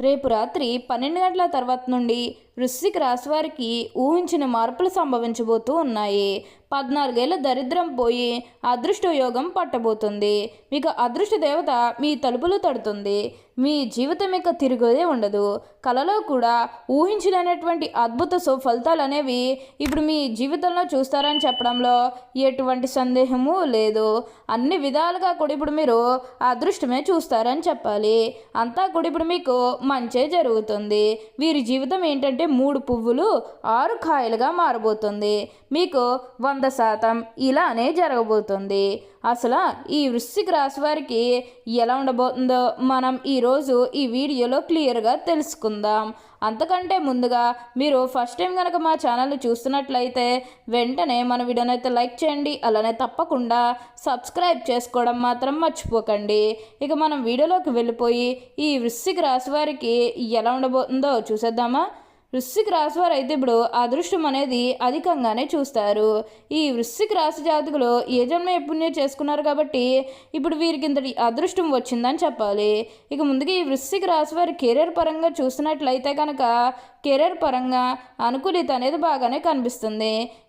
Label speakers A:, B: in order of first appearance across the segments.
A: రేపు రాత్రి పన్నెండు గంటల తర్వాత నుండి వృశ్చిక రాశి వారికి ఊహించిన మార్పులు సంభవించబోతూ ఉన్నాయి. పద్నాలుగేళ్ళ దరిద్రం పోయి అదృష్ట యోగం పట్టబోతుంది. మీకు అదృష్ట దేవత మీ తలుపులు తడుతుంది. మీ జీవితం ఇక తిరిగేదే ఉండదు. కలలో కూడా ఊహించలేనటువంటి అద్భుత సో ఫలితాలు అనేవి ఇప్పుడు మీ జీవితంలో చూస్తారని చెప్పడంలో ఎటువంటి సందేహము లేదు. అన్ని విధాలుగా కూడా ఇప్పుడు మీరు అదృష్టమే చూస్తారని చెప్పాలి. అంతా కూడా ఇప్పుడు మీకు మంచే జరుగుతుంది. వీరి జీవితం ఏంటంటే మూడు పువ్వులు ఆరు కాయలుగా మారబోతుంది. మీకు వంద శాతం ఇలానే జరగబోతుంది. అసలు ఈ వృశ్చిక రాశి వారికి ఎలా ఉండబోతుందో మనం ఈరోజు ఈ వీడియోలో క్లియర్గా తెలుసుకుందాం. అంతకంటే ముందుగా మీరు ఫస్ట్ టైం కనుక మా ఛానల్ని చూస్తున్నట్లయితే వెంటనే మన వీడియోని అయితే లైక్ చేయండి అలానే తప్పకుండా సబ్స్క్రైబ్ చేసుకోవడం మాత్రం మర్చిపోకండి. ఇక మనం వీడియోలోకి వెళ్ళిపోయి ఈ వృశ్చిక రాశి వారికి ఎలా ఉండబోతుందో చూసేద్దామా? వృశ్చిక రాశి వారు అయితే ఇప్పుడు అదృష్టం అనేది అధికంగానే చూస్తారు. ఈ వృశ్చిక రాశి జాతకులు ఏ జన్మ పుణ్యం చేసుకున్నారు కాబట్టి ఇప్పుడు వీరికి ఇంతటి అదృష్టం వచ్చిందని చెప్పాలి. ఇక ముందుగా ఈ వృశ్చిక రాశి వారి కెరీర్ పరంగా చూసినట్లయితే కనుక కెరీర్ పరంగా అనుకూలిత అనేది బాగానే కనిపిస్తుంది.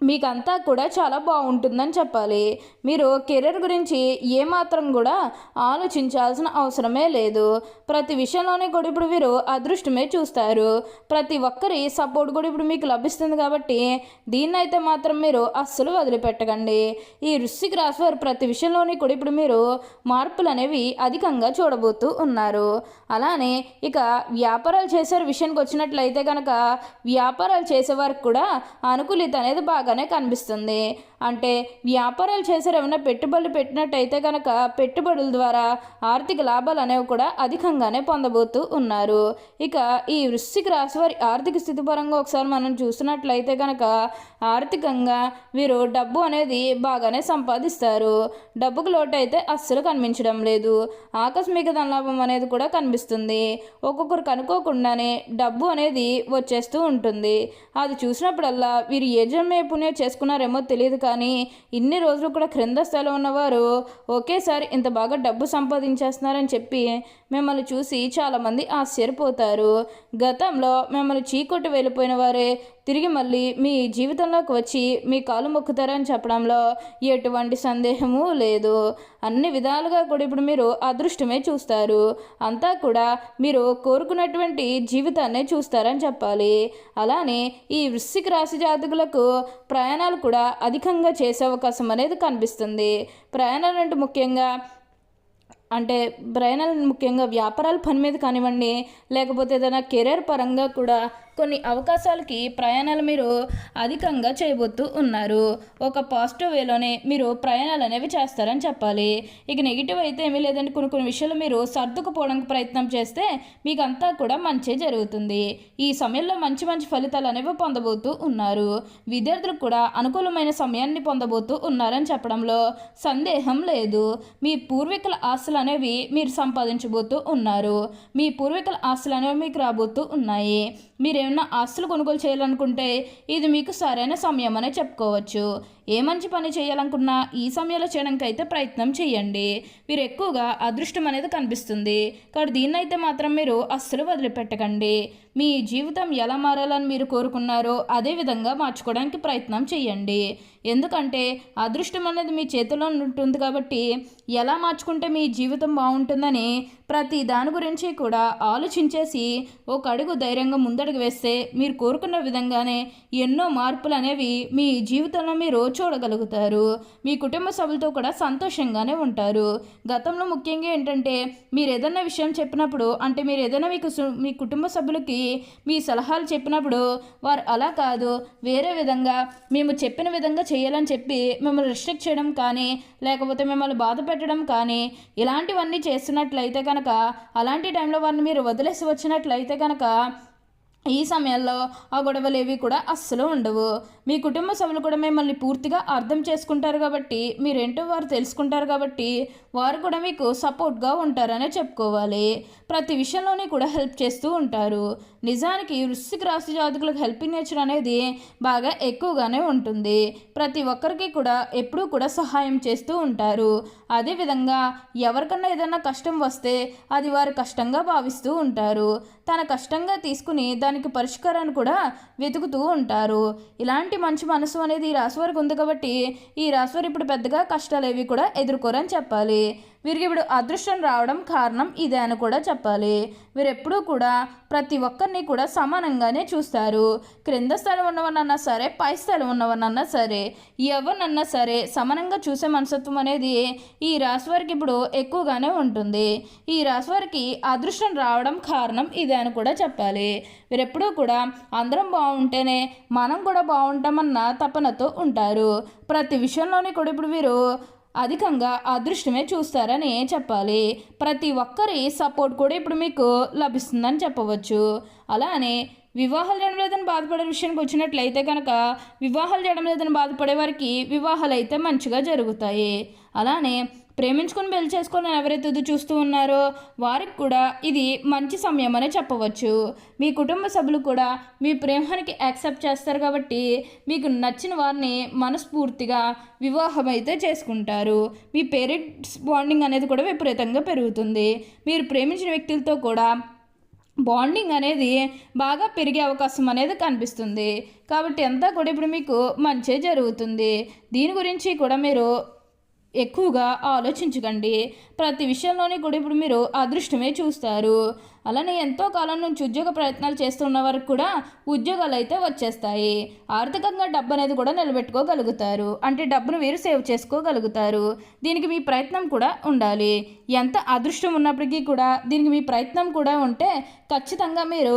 A: మీకంతా కూడా చాలా బాగుంటుందని చెప్పాలి. మీరు కెరీర్ గురించి ఏమాత్రం కూడా ఆలోచించాల్సిన అవసరమే లేదు. ప్రతి విషయంలోనే కూడా ఇప్పుడు మీరు అదృష్టమే చూస్తారు. ప్రతి ఒక్కరి సపోర్ట్ కూడా ఇప్పుడు మీకు లభిస్తుంది కాబట్టి దీన్నైతే మాత్రం మీరు అస్సలు వదిలిపెట్టకండి. ఈ వృశ్చిక రాశి వారు ప్రతి విషయంలోనే కూడా ఇప్పుడు మీరు మార్పులు అనేవి అధికంగా చూడబోతూ ఉన్నారు. అలానే ఇక వ్యాపారాలు చేసే విషయానికి వచ్చినట్లయితే కనుక వ్యాపారాలు చేసేవారికి కూడా అనుకూలిత అనేది బాగా లాగానే కనిపిస్తుంది. అంటే వ్యాపారాలు చేసారు ఏమైనా పెట్టుబడులు పెట్టినట్టయితే కనుక పెట్టుబడుల ద్వారా ఆర్థిక లాభాలు అనేవి కూడా అధికంగానే పొందబోతూ ఉన్నారు. ఇక ఈ వృశ్చిక రాశి వారి ఆర్థిక స్థితి పరంగా ఒకసారి మనం చూసినట్లయితే కనుక ఆర్థికంగా వీరు డబ్బు అనేది బాగానే సంపాదిస్తారు. డబ్బుకు లోటు అయితే అస్సలు కనిపించడం లేదు. ఆకస్మిక ధనలాభం అనేది కూడా కనిపిస్తుంది. ఒక్కొక్కరికి అనుకోకుండానే డబ్బు అనేది వచ్చేస్తూ ఉంటుంది. అది చూసినప్పుడల్లా వీరు ఏ జన్మ పుణ్యం చేసుకున్నారేమో తెలియదు కానీ ఇన్ని రోజులు కూడా క్రింద స్థాయిలో ఉన్నవారు ఒకేసారి ఇంత బాగా డబ్బు సంపాదించేస్తున్నారని చెప్పి మిమ్మల్ని చూసి చాలామంది ఆశ్చర్యపోతారు. గతంలో మిమ్మల్ని చీకొట్టి వెళ్ళిపోయిన వారే తిరిగి మళ్ళీ మీ జీవితంలోకి వచ్చి మీ కాలు మొక్కుతారని చెప్పడంలో ఎటువంటి సందేహము లేదు. అన్ని విధాలుగా కూడా ఇప్పుడు మీరు అదృష్టమే చూస్తారు. అంతా కూడా మీరు కోరుకున్నటువంటి జీవితాన్నే చూస్తారని చెప్పాలి. అలానే ఈ వృశ్చిక రాశి జాతకులకు ప్రయాణాలు కూడా అధికంగా చేసే అవకాశం అనేది కనిపిస్తుంది. ప్రయాణాలు అంటే ముఖ్యంగా అంటే ప్రయాణాలు ముఖ్యంగా వ్యాపారాల పని మీద కానివ్వండి లేకపోతే ఏదైనా కెరీర్ పరంగా కూడా కొన్ని అవకాశాలకి ప్రయాణాలు మీరు అధికంగా చేయబోతూ ఉన్నారు. ఒక పాజిటివ్ వేలోనే మీరు ప్రయాణాలు అనేవి చేస్తారని చెప్పాలి. ఇక నెగిటివ్ అయితే ఏమీ లేదండి. కొన్ని కొన్ని విషయాలు మీరు సర్దుకుపోవడానికి ప్రయత్నం చేస్తే మీకు అంతా కూడా మంచి జరుగుతుంది. ఈ సమయంలో మంచి మంచి ఫలితాలు అనేవి పొందబోతూ ఉన్నారు. విద్యార్థులకు కూడా అనుకూలమైన సమయాన్ని పొందబోతూ ఉన్నారని చెప్పడంలో సందేహం లేదు. మీ పూర్వీకుల ఆస్తులు అనేవి మీరు సంపాదించబోతూ ఉన్నారు. మీ పూర్వీకుల ఆస్తులు అనేవి మీకు రాబోతూ ఉన్నాయి. మీరేమన్నా ఆస్తులు కొనుగోలు చేయాలనుకుంటే ఇది మీకు సరైన సమయం అనే చెప్పుకోవచ్చు. ఏ మంచి పని చేయాలనుకున్నా ఈ సమయంలో చేయడానికి అయితే ప్రయత్నం చేయండి. మీరు ఎక్కువగా అదృష్టం అనేది కనిపిస్తుంది. కాబట్టి దీన్నైతే మాత్రం మీరు అస్సలు వదిలిపెట్టకండి. మీ జీవితం ఎలా మారాలని మీరు కోరుకున్నారో అదే విధంగా మార్చుకోవడానికి ప్రయత్నం చేయండి. ఎందుకంటే అదృష్టం అనేది మీ చేతిలో ఉంటుంది కాబట్టి ఎలా మార్చుకుంటే మీ జీవితం బాగుంటుందని ప్రతి దాని గురించి కూడా ఆలోచించేసి ఒక అడుగు ధైర్యంగా ముందడుగు వేస్తే మీరు కోరుకున్న విధంగానే ఎన్నో మార్పులు అనేవి మీ జీవితంలో మీరు చూడగలుగుతారు. మీ కుటుంబ సభ్యులతో కూడా సంతోషంగానే ఉంటారు. గతంలో ముఖ్యంగా ఏంటంటే మీరు ఏదైనా విషయం చెప్పినప్పుడు అంటే మీరు ఏదైనా మీకు మీ కుటుంబ సభ్యులకి మీ సలహాలు చెప్పినప్పుడు వారు అలా కాదు. వేరే విధంగా మేము చెప్పిన విధంగా చేయాలని చెప్పి మిమ్మల్ని రిస్ట్రిక్ట్ చేయడం కానీ లేకపోతే మిమ్మల్ని బాధ పెట్టడం కానీ ఇలాంటివన్నీ చేస్తున్నట్లయితే కనుక అలాంటి టైంలో వారిని మీరు వదిలేసి వచ్చినట్లయితే కనుక ఈ సమయంలో ఆ గొడవలు ఏవి కూడా అస్సలు ఉండవు. మీ కుటుంబ సభ్యులు కూడా మిమ్మల్ని పూర్తిగా అర్థం చేసుకుంటారు కాబట్టి మీరేంటో వారు తెలుసుకుంటారు కాబట్టి వారు కూడా మీకు సపోర్ట్గా ఉంటారనే చెప్పుకోవాలి. ప్రతి విషయంలోని కూడా హెల్ప్ చేస్తూ ఉంటారు. నిజానికి వృశ్చిక రాశి జాతకులకు హెల్పింగ్ నేచర్ అనేది బాగా ఎక్కువగానే ఉంటుంది. ప్రతి ఒక్కరికి కూడా ఎప్పుడూ కూడా సహాయం చేస్తూ ఉంటారు. అదేవిధంగా ఎవరికన్నా ఏదైనా కష్టం వస్తే అది వారు కష్టంగా భావిస్తూ ఉంటారు. తన కష్టంగా తీసుకుని దానికి పరిష్కారాన్ని కూడా వెతుకుతూ ఉంటారు. ఇలాంటి మంచి మనసు అనేది ఈ రాశి వారికి ఉంది కాబట్టి ఈ రాశి వారు ఇప్పుడు పెద్దగా కష్టాలు ఏవి కూడా ఎదుర్కోరని చెప్పాలి. వీరికి ఇప్పుడు అదృష్టం రావడం కారణం ఇదే అని కూడా చెప్పాలి. వీరు ఎప్పుడూ కూడా ప్రతి ఒక్కరిని కూడా సమానంగానే చూస్తారు. క్రింద స్థలం ఉన్నవనన్నా సరే పై స్థలం ఉన్నవనన్నా సరే ఎవరినన్నా సరే సమానంగా చూసే మనసత్వం అనేది ఈ రాశి వారికి ఇప్పుడు ఎక్కువగానే ఉంటుంది. ఈ రాశి వారికి అదృష్టం రావడం కారణం ఇదే అని కూడా చెప్పాలి. వీరెప్పుడూ కూడా అందరం బాగుంటేనే మనం కూడా బాగుంటామన్న తపనతో ఉంటారు. ప్రతి విషయంలోని కూడా ఇప్పుడు వీరు అధికంగా అదృష్టమే చూస్తారని చెప్పాలి. ప్రతి ఒక్కరి సపోర్ట్ కూడా ఇప్పుడు మీకు లభిస్తుందని చెప్పవచ్చు. అలానే వివాహాలు చేయడం లేదని బాధపడే విషయానికి వచ్చినట్లయితే కనుక వివాహాలు చేయడం లేదని బాధపడే వారికి వివాహాలు అయితే మంచిగా జరుగుతాయి. అలానే ప్రేమించుకుని పెళ్ళి చేసుకొని ఎవరైతే ఎదురు చూస్తూ ఉన్నారో వారికి కూడా ఇది మంచి సమయం అనే చెప్పవచ్చు. మీ కుటుంబ సభ్యులు కూడా మీ ప్రేమానికి యాక్సెప్ట్ చేస్తారు కాబట్టి మీకు నచ్చిన వారిని మనస్ఫూర్తిగా వివాహం అయితే చేసుకుంటారు. మీ పేరెంట్స్ బాండింగ్ అనేది కూడా విపరీతంగా పెరుగుతుంది. మీరు ప్రేమించిన వ్యక్తులతో కూడా బాండింగ్ అనేది బాగా పెరిగే అవకాశం అనేది కనిపిస్తుంది. కాబట్టి అంతా కూడా ఇప్పుడు మీకు మంచి జరుగుతుంది. దీని గురించి కూడా మీరు ఎక్కువగా ఆలోచించకండి. ప్రతి విషయంలోని కూడా ఇప్పుడు మీరు అదృష్టమే చూస్తారు. అలానే ఎంతో కాలం నుంచి ఉద్యోగ ప్రయత్నాలు చేస్తున్న వారికి కూడా ఉద్యోగాలు అయితే వచ్చేస్తాయి. ఆర్థికంగా డబ్బు అనేది కూడా నిలబెట్టుకోగలుగుతారు. అంటే డబ్బును వీరు సేవ్ చేసుకోగలుగుతారు. దీనికి మీ ప్రయత్నం కూడా ఉండాలి. ఎంత అదృష్టం ఉన్నప్పటికీ కూడా దీనికి మీ ప్రయత్నం కూడా ఉంటే ఖచ్చితంగా మీరు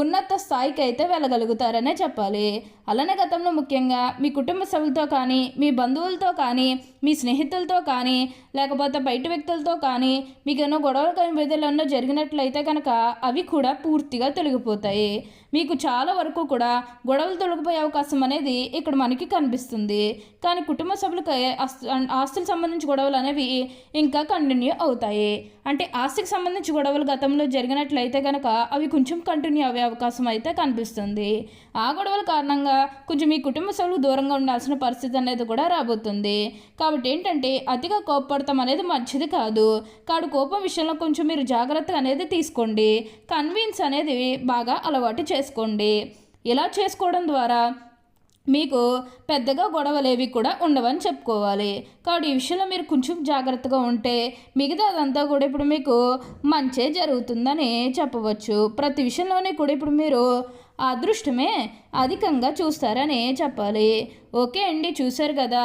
A: ఉన్నత స్థాయికి అయితే వెళ్ళగలుగుతారనే చెప్పాలి. అలానే గతంలో ముఖ్యంగా మీ కుటుంబ సభ్యులతో కానీ మీ బంధువులతో కానీ మీ స్నేహితులతో కానీ లేకపోతే బయట వ్యక్తులతో కానీ మీకు ఎన్నో గొడవలు కానీ ఎన్నో జరిగినట్లయితే కనుక అవి కూడా పూర్తిగా తొలగిపోతాయి. మీకు చాలా వరకు కూడా గొడవలు తొలగిపోయే అవకాశం అనేది ఇక్కడ మనకి కనిపిస్తుంది. కానీ కుటుంబ సభ్యులకి ఆస్తు ఆస్తులకు సంబంధించి గొడవలు అనేవి ఇంకా కంటిన్యూ అవుతాయి. అంటే ఆస్తికి సంబంధించి గొడవలు గతంలో జరిగినట్లయితే కనుక అవి కొంచెం కంటిన్యూ అయ్యే అవకాశం అయితే కనిపిస్తుంది. ఆ గొడవల కారణంగా కొంచెం మీ కుటుంబ సభ్యులు దూరంగా ఉండాల్సిన పరిస్థితి అనేది కూడా రాబోతుంది. కాబట్టి ఏంటంటే అతిగా కోపడతాం అనేది మంచిది కాదు. కాడు కోపం విషయంలో కొంచెం మీరు జాగ్రత్త అనేది తీసుకోండి. కన్విన్స్ అనేది బాగా అలవాటు చేసుకోండి. ఇలా చేసుకోవడం ద్వారా మీకు పెద్దగా గొడవలేవి కూడా ఉండవని చెప్పుకోవాలి. కాబట్టి ఈ విషయంలో మీరు కొంచెం జాగ్రత్తగా ఉంటే మిగతా అదంతా కూడా ఇప్పుడు మీకు మంచే జరుగుతుందని చెప్పవచ్చు. ప్రతి విషయంలోనే కూడా ఇప్పుడు మీరు అదృష్టమే అధికంగా చూస్తారని చెప్పాలి. ఓకే అండి చూశారు కదా.